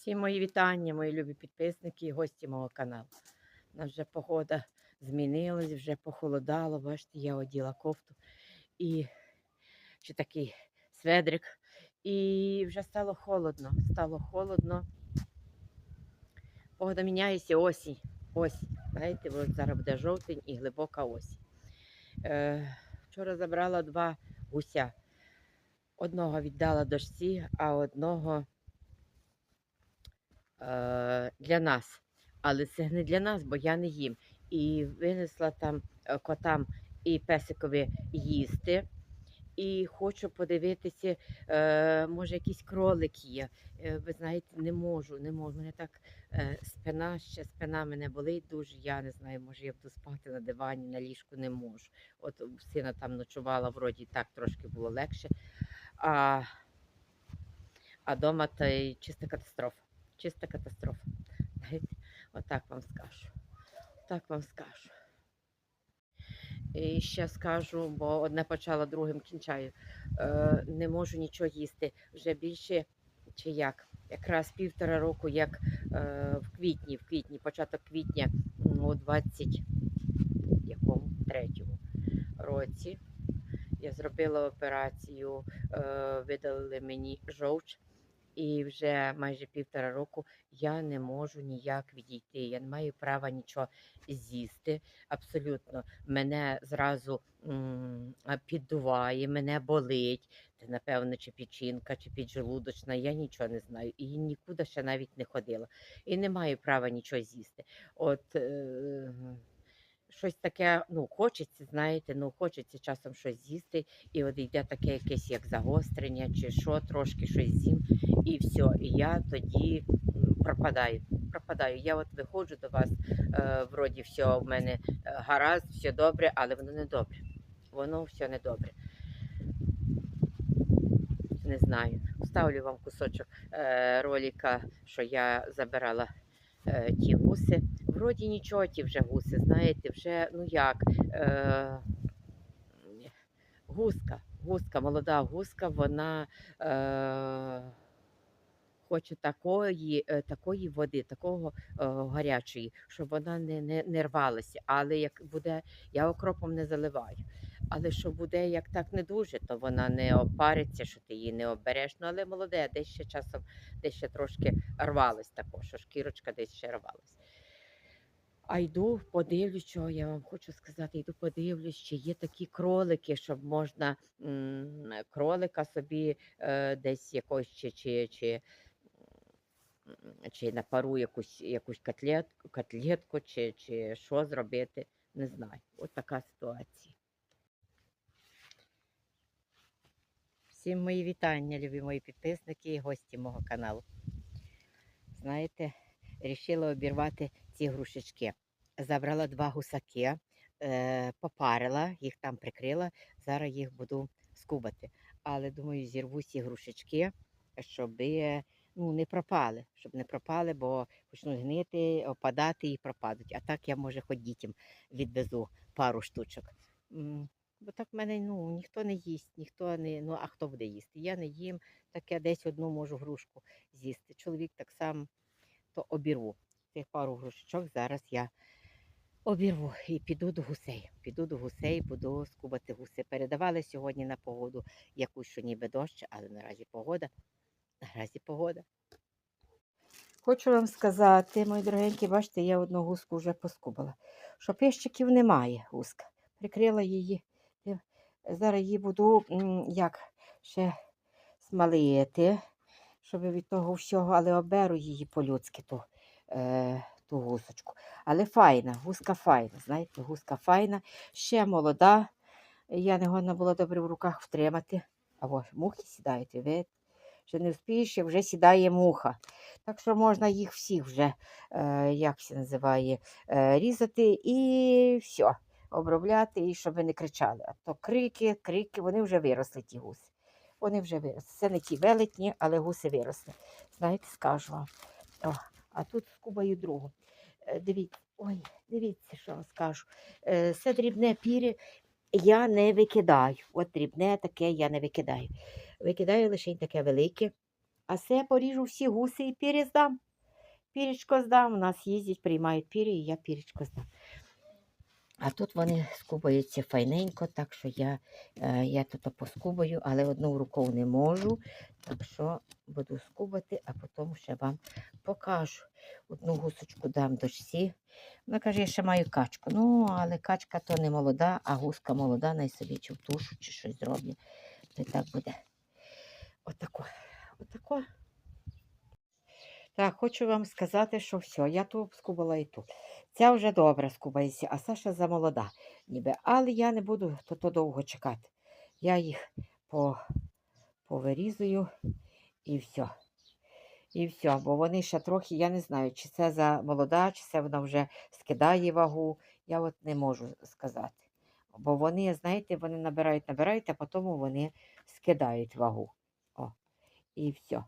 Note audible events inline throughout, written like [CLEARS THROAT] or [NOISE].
Всі мої вітання, мої любі підписники і гості мого каналу. У нас вже погода змінилась, вже похолодало. Бачите, я оділа кофту і ще такий сведрик. І вже стало холодно. Стало холодно. Погода міняється осінь. Ось, знаєте, от зараз буде жовтень і глибока осінь. Е, вчора забрала два гуся. Одного віддала дочці, а одного для нас. Але це не для нас, бо я не їм. І винесла там е, котам і песикові їсти. І хочу подивитися, е, може, якийсь кролик є. Е, ви знаєте, не можу, не можу. Мене так е, спина, ще спина мене болить дуже. Я не знаю, може я буду спати на дивані, на ліжку не можу. От сина там ночувала, вроді так трошки було легше. А, а дома й чиста катастрофа. Чиста катастрофа. Отак вам скажу. Так вам скажу. І ще скажу, бо одне почала, другим кінчаю. Е, не можу нічого їсти. Вже більше чи як. Якраз півтора року, як е, в квітні, в квітні, початок квітня у 20 якому році. Я зробила операцію, е, видалили мені жовч, і вже майже півтора року я не можу ніяк відійти. Я не маю права нічого з'їсти. Абсолютно, мене зразу піддуває, мене болить. Це, напевно, чи печінка, чи піджелудочна, я нічого не знаю. І нікуди ще навіть не ходила. І не маю права нічого з'їсти. От е, щось таке, ну, хочеться, знаєте, ну, хочеться часом щось з'їсти, і от йде таке якесь як загострення, чи що, трошки щось з'їм, і все. І я тоді пропадаю. Пропадаю. Я от виходжу до вас, е, вроді все в мене е, гаразд, все добре, але воно не добре. Воно все не добре. Не знаю. Ставлю вам кусочок е, ролика, що я забирала е, ті гуси. Вроді нічого, ті вже гуси, знаєте, вже ну як. Е, гуска, гуска, молода гуска, вона е, хоче такої, е, такої води, такого е, гарячої, щоб вона не, не, не рвалася. Але як буде, я окропом не заливаю. Але що буде як так не дуже, то вона не опариться, що ти її не обереш. Ну, але молоде, десь ще часом, десь ще трошки рвалась також, що шкірочка десь ще рвалась. А йду, подивлюсь, що я вам хочу сказати, йду подивлюсь, чи є такі кролики, щоб можна кролика собі е, десь якось чи, чи, чи, чи на пару якусь, якусь котлет, котлетку, чи, чи що зробити, не знаю. От така ситуація. Всім мої вітання, любі мої підписники і гості мого каналу. Знаєте, вирішила обірвати ці. Забрала два гусаки, е, попарила, їх там прикрила. Зараз їх буду скубати. Але думаю, зірву ці грушечки, щоб ну, не пропали, щоб не пропали, бо почнуть гнити, опадати і пропадуть. А так я, може, хоч дітям відвезу пару штучок. Бо так в мене ну, ніхто не їсть, ніхто не. Ну, а хто буде їсти? Я не їм, так я десь одну можу грушку з'їсти. Чоловік так само то обірву. Цих пару грушечок зараз я обірву і піду до гусей. Піду до гусей, буду скубати гуси. Передавали сьогодні на погоду якусь, що ніби дощ, але наразі погода. Наразі погода. Хочу вам сказати, мої дорогенькі, бачите, я одну гуску вже поскубала. Що пищиків немає гуска. Прикрила її. Зараз її буду як ще смалити, щоб від того всього, але оберу її по-людськи ту, е, ту гусочку. Але файна, гуска файна, знаєте, гуска файна, ще молода. Я не годна була добре в руках втримати. А мухи сідають, ви? Ще не вспієш, вже сідає муха. Так що можна їх всіх вже, е, як це називає, е, різати і все, обробляти, і щоб не кричали. А то крики, крики, вони вже виросли, ті гуси. Вони вже виросли. Це не ті велетні, але гуси виросли. Знаєте, скажу вам. О, а тут скубаю другу. Е, Дивіться, ой, дивіться, що вам скажу. Е, Це дрібне пір'я я не викидаю. От дрібне таке я не викидаю. Викидаю лише таке велике, А це поріжу всі гуси і пірі здам. Пірічко здам. У нас їздять, приймають пірі, і я пірічко здам. А тут вони скубаються файненько, так що я, е, я тут поскубаю, але одну рукою не можу. Так що буду скубати, а потім ще вам покажу. Одну гусочку дам дочці. Вона каже, я ще маю качку. Ну, але качка то не молода, а гуска молода, най собі чи в тушу, чи щось зроблять. То й так буде. Отако. Отако. Так, хочу вам сказати, що все, я ту скубала і ту. Ця вже добре скубається, а Саша замолода, ніби. Але я не буду то, то довго чекати. Я їх по, повирізую і все. І все, бо вони ще трохи, я не знаю, чи це за молода, чи це вона вже скидає вагу. Я от не можу сказати. Бо вони, знаєте, вони набирають, набирають, а потім вони скидають вагу. О, і все.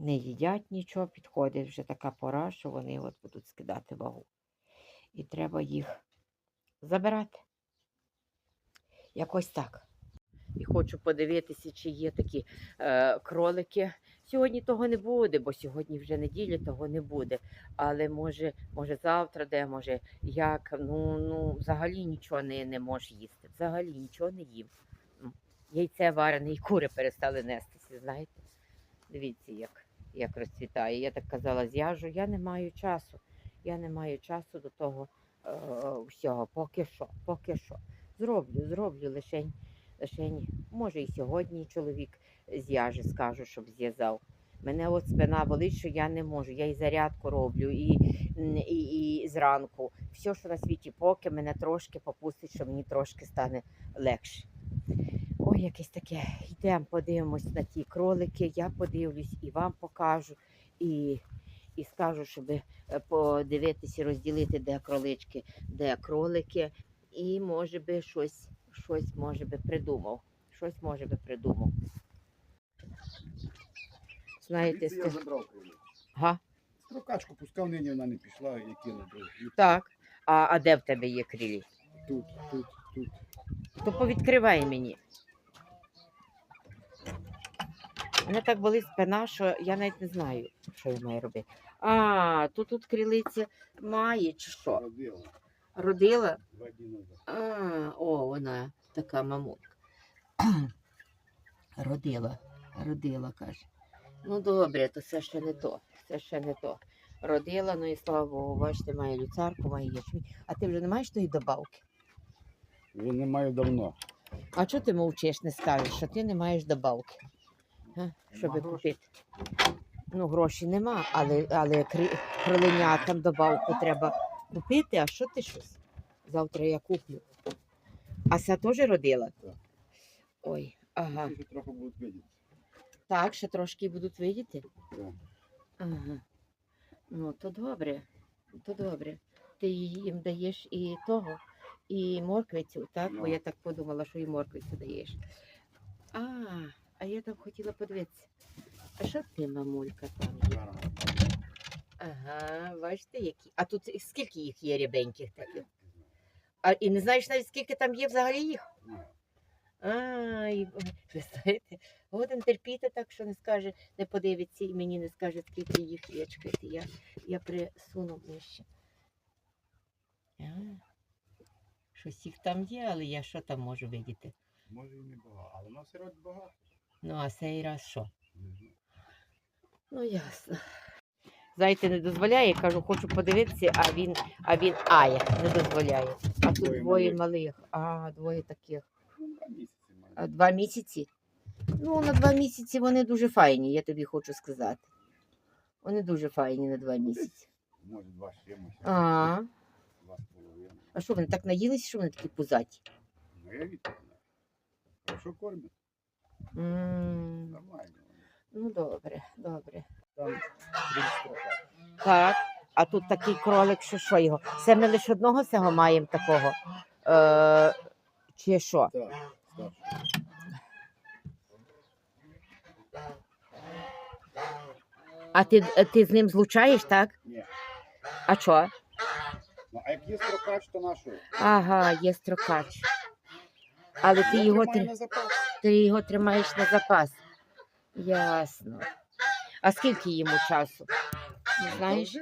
Не їдять нічого, підходить вже така пора, що вони от будуть скидати вагу. І треба їх забирати. Якось так. І хочу подивитися, чи є такі е, кролики. Сьогодні того не буде, бо сьогодні вже неділя, того не буде. Але може, може завтра, де, може як. Ну, ну взагалі нічого не, не можеш їсти. Взагалі нічого не їм. Ну, Яйце варене і кури перестали нестися, знаєте. Дивіться, як, як розцвітає. Я так казала, з'яжу, я не маю часу. Я не маю часу до того е, всього. Поки що, поки що. Зроблю, зроблю лишень, лишень. Може, і сьогодні чоловік з'яже, скажу, щоб зв'язав. Мене от спина болить, що я не можу. Я і зарядку роблю, і, і, і зранку. Все, що на світі, поки мене трошки попустить, що мені трошки стане легше. Ой, якесь таке. Йдемо, подивимось на ті кролики. Я подивлюсь і вам покажу. І, і скажу, щоб е, подивитися, розділити, де кролички, де кролики. І може би щось, щось може би придумав. Щось може би придумав. Знаєте, я забрав кролик. га? Строкачку пускав, нині вона не пішла, я кинув. Так. А, а де в тебе є крилі? Тут, тут, тут. То повідкривай мені. Мене так болить спина, що я навіть не знаю, що я маю робити. А, то тут крилиця має чи що? Родила Родила? А, о, вона така мамутка. [CLEARS THROAT] Родила, родила, каже. Ну добре, то це ще не то. Це ще не то. Родила, ну і слава Богу, бачите, має люцарку, має ячмінь. А ти вже не маєш тої добавки? Він не маю давно. А чого ти мовчиш, не скажеш, що ти не маєш добавки? Щоб купити. Ну, грошей нема, але, але кроленятам добавку треба купити, а що ти щось? Завтра я куплю. А ця теж родила? Так. Ой, ага. Трохи будуть видіти. Так, ще трошки будуть видіти? Так. Ага. Ну, то добре, то добре. Ти їм даєш і того, і морквицю, так? Бо Ну. я так подумала, що і морквицю даєш. А, а я там хотіла подивитися. А що ти, мамулька, там є? Ага, бачите, які. А тут скільки їх є рябеньких таких? А і не знаєш навіть скільки там є взагалі їх? А, і ви знаєте, годин терпіти так, що не скаже, не подивиться і мені не скаже, скільки їх є. Чекайте, я, я присуну ближче. А, щось їх там є, але я що там можу видіти? Може і не багато, але у нас сирот багато. Ну, а цей раз що? Ну, ясно. Зайти не дозволяє, кажу, хочу подивитися, а він, а він ай, не дозволяє. А тут Двоє двоє малих. малих. А, двоє таких. Два місяці маю. А, Два місяці. Ну, на два місяці вони дуже файні, я тобі хочу сказати. Вони дуже файні на два місяці. Може два з. А, Два з половиною. а що вони так наїлися, що вони такі пузаті? Ну я відповідаю. Хорошо кормять. М, Нормально. Ну, добре, добре. Там 30 років. Так. А тут такий кролик, що що його? Це ми лише одного цього маємо такого. Е, чи що? Так, старший. А ти, ти з ним злучаєш, так? Ні. А що? Ну, а як є строкач, то нашу. Ага, є строкач. Але ти його, тримаю тр- на запас. Ти його тримаєш на запас. Ясно. А скільки йому часу? Не знаєш?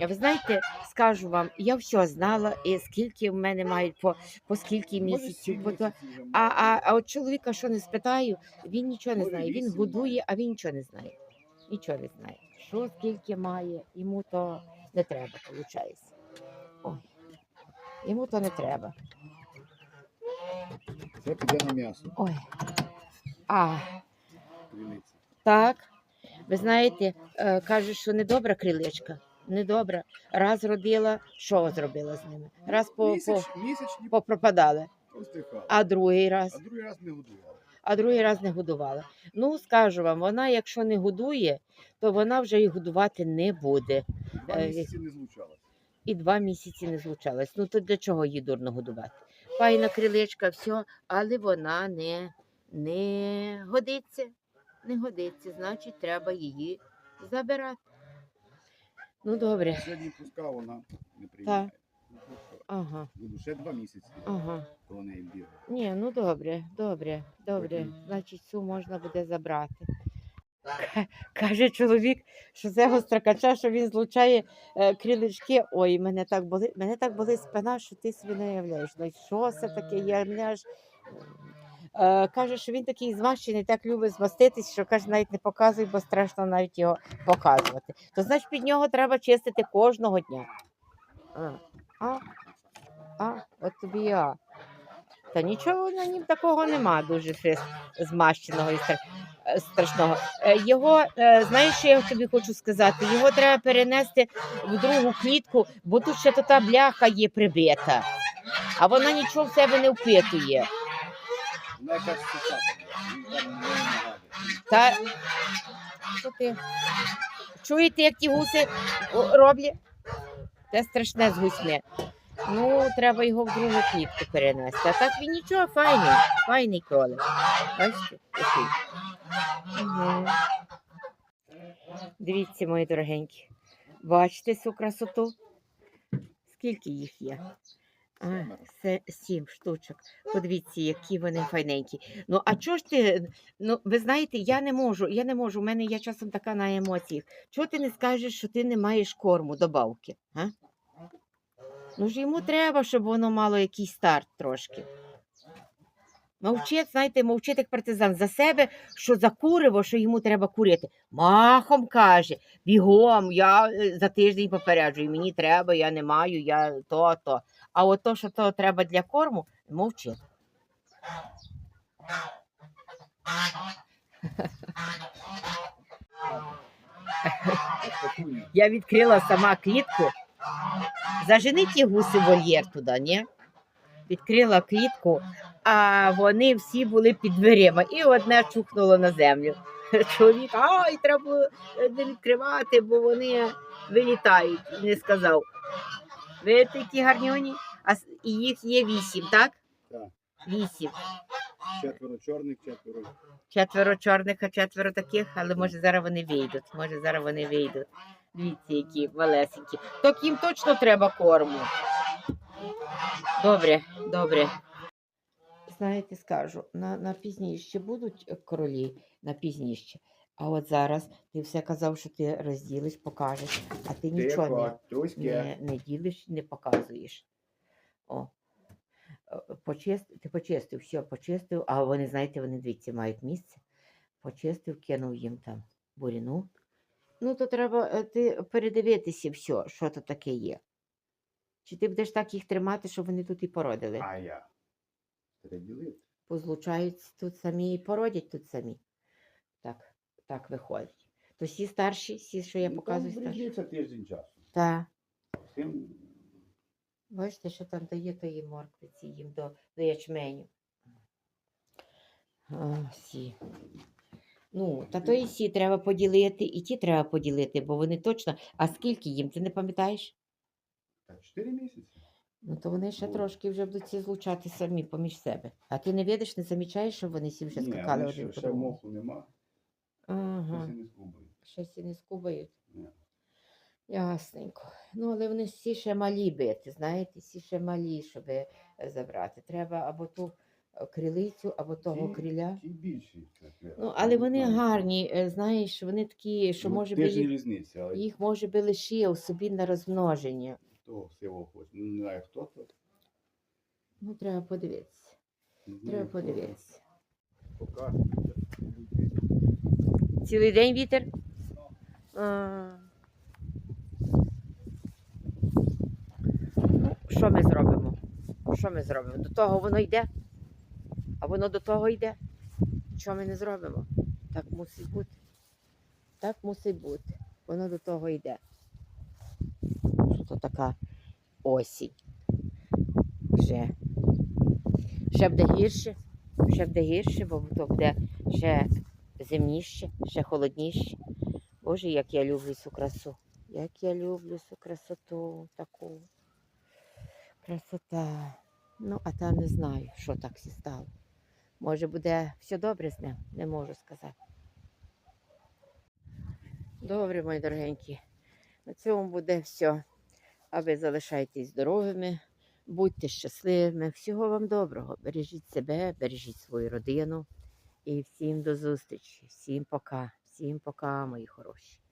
А ви знаєте, скажу вам, я все знала, і скільки в мене мають по, по скільки місяців. По то... а, а, а от чоловіка, що не спитаю, він нічого не знає. Він годує, а він нічого не знає. Нічого не знає. Що скільки має, йому то не треба, виходить. Ой. Йому то не треба. Це піде на м'ясо. Ой. А, так. Ви знаєте, е, кажуть, що недобра крилечка. Недобра. Раз родила, що зробила з ними? Раз по, по, Місяць, місячні попропадали, а другий раз. А другий раз не годували. а другий раз не годувала. Ну, скажу вам, вона, якщо не годує, то вона вже і годувати не буде. Два Е, місяці не злучалася. І два місяці не злучалась. Ну то для чого її дурно годувати? Файна крилечка, все, але вона не, не годиться. Не годиться, значить, треба її забирати. Ну, добре. Сьогодні пускав, вона не приймає. Ага, Буду ще два місяці ага. коло неї бігати. Ні, ну добре, добре, добре. Потім- Значить, цю можна буде забрати. Ка- [LAUGHS] Каже чоловік, що це гострокача, що він злучає е, крилечки. Ой, мене так болить, мене так болить спина, що ти собі не уявляєш. Ну, що це таке? Я мене аж... Е, каже, що він такий змащений, так любить змаститись, що каже, навіть не показуй, бо страшно навіть його показувати. То значить під нього треба чистити кожного дня. А, а, а от тобі а. Та нічого на нім такого нема, дуже щось змащеного і е, страшного. Е, Його, е, знаєш, що я тобі хочу сказати? Його треба перенести в другу клітку, бо тут ще та бляха є прибита, а вона нічого в себе не впитує. Нагадує. Та що ти? Чуєте, як ті гуси роблять? Це страшне з гусьми. Ну, треба його в другу клітку перенести. А так він нічого, файний, файний кролик. Бачите, який. Угу. Дивіться, мої дорогенькі. Бачите цю красоту? Скільки їх є? А, це сім штучок. Подивіться, які вони файненькі. Ну, а чого ж ти Ну, ви знаєте, я не можу, я не можу. У мене я часом така на емоціях. Чого ти не скажеш, що ти не маєш корму, добавки? А? Ну ж йому треба, щоб воно мало якийсь старт трошки. Мовчить, знаєте, мовчить як партизан за себе, що за куриво, що йому треба курити. Махом каже, бігом, я е, за тиждень попереджую, мені треба, я не маю, я то, то. А от то, що то треба для корму, мовчить. [LAUGHS] Я відкрила сама клітку. Зажени ті гуси в вольєр туди, ні? Відкрила клітку, а вони всі були під дверима. І одне чухнуло на землю. [LAUGHS] Чоловік, ай, треба е, не відкривати, бо вони вилітають. Не сказав. Ви такі гарньоні, а їх є вісім, так? Так. Вісім. Четверо чорних, четверо. Четверо чорних, а четверо таких, але може зараз вони вийдуть. Може зараз вони вийдуть. Дивіться, які малесенькі. Так їм точно треба корму. Добре, добре. Знаєте, скажу, на, на пізніше будуть королі, на пізніше. А от зараз ти все казав, що ти розділиш, покажеш, а ти нічого не, не, не ділиш, не показуєш. О. Е, Почист... Ти почистив, все, почистив, а вони, знаєте, вони дивіться, мають місце. Почистив, кинув їм там буріну. Ну, то треба е, ти передивитися все, що то таке є. Чи ти будеш так їх тримати, щоб вони тут і породили? А я. Треба ділити. Позлучають тут самі і породять тут самі. Так, так виходить. То всі старші, всі, що я Ну, показую, Там старші. тиждень часу. Так. Всім Бачите, що там дає тої морквиці їм до, до ячменю. А, сі. Ну, та то і сі треба поділити, і ті треба поділити, бо вони точно. А скільки їм, ти не пам'ятаєш? 4 місяці. Ну, то вони ще Ну. трошки вже будуть ці злучати самі поміж себе. А ти не видиш, не замічаєш, що вони всі вже Ні, скакали один ще, по ще другому? моху нема, Ага. щось і не скубають. Щось і не скубають. Ні. Ясненько. Ну, але вони всі ще малі бити, знаєте, всі ще малі, щоб е, забрати. Треба або ту крилицю або того Ті- криля. Ті більші. Ну, але вони знаю. гарні, е, знаєш, вони такі, що Ну, може би різниця, але їх може би лишив собі на розмноження. того сивого хоче. Ну, не знаю, хто то. Ну, треба подивитися. не знаю, Треба хто то. подивитися. Покаже. Цілий день вітер? А. Ну, що ми зробимо? Що ми зробимо? До того воно йде, а воно до того йде. Що ми не зробимо? Так мусить бути. Так мусить бути. Воно до того йде. Що така осінь. Вже. Ще буде гірше, ще буде гірше, бо то буде ще зимніше, ще холодніше. Боже, як я люблю цю красу. Як я люблю цю красоту таку. Красота. Ну, а там не знаю, що так всі стало. Може, буде все добре з ним, не можу сказати. Добре, мої дорогенькі. На цьому буде все. А ви залишайтесь здоровими, будьте щасливими. Всього вам доброго. Бережіть себе, бережіть свою родину. І всім до зустрічі. Всім пока. Всім пока, мої хороші.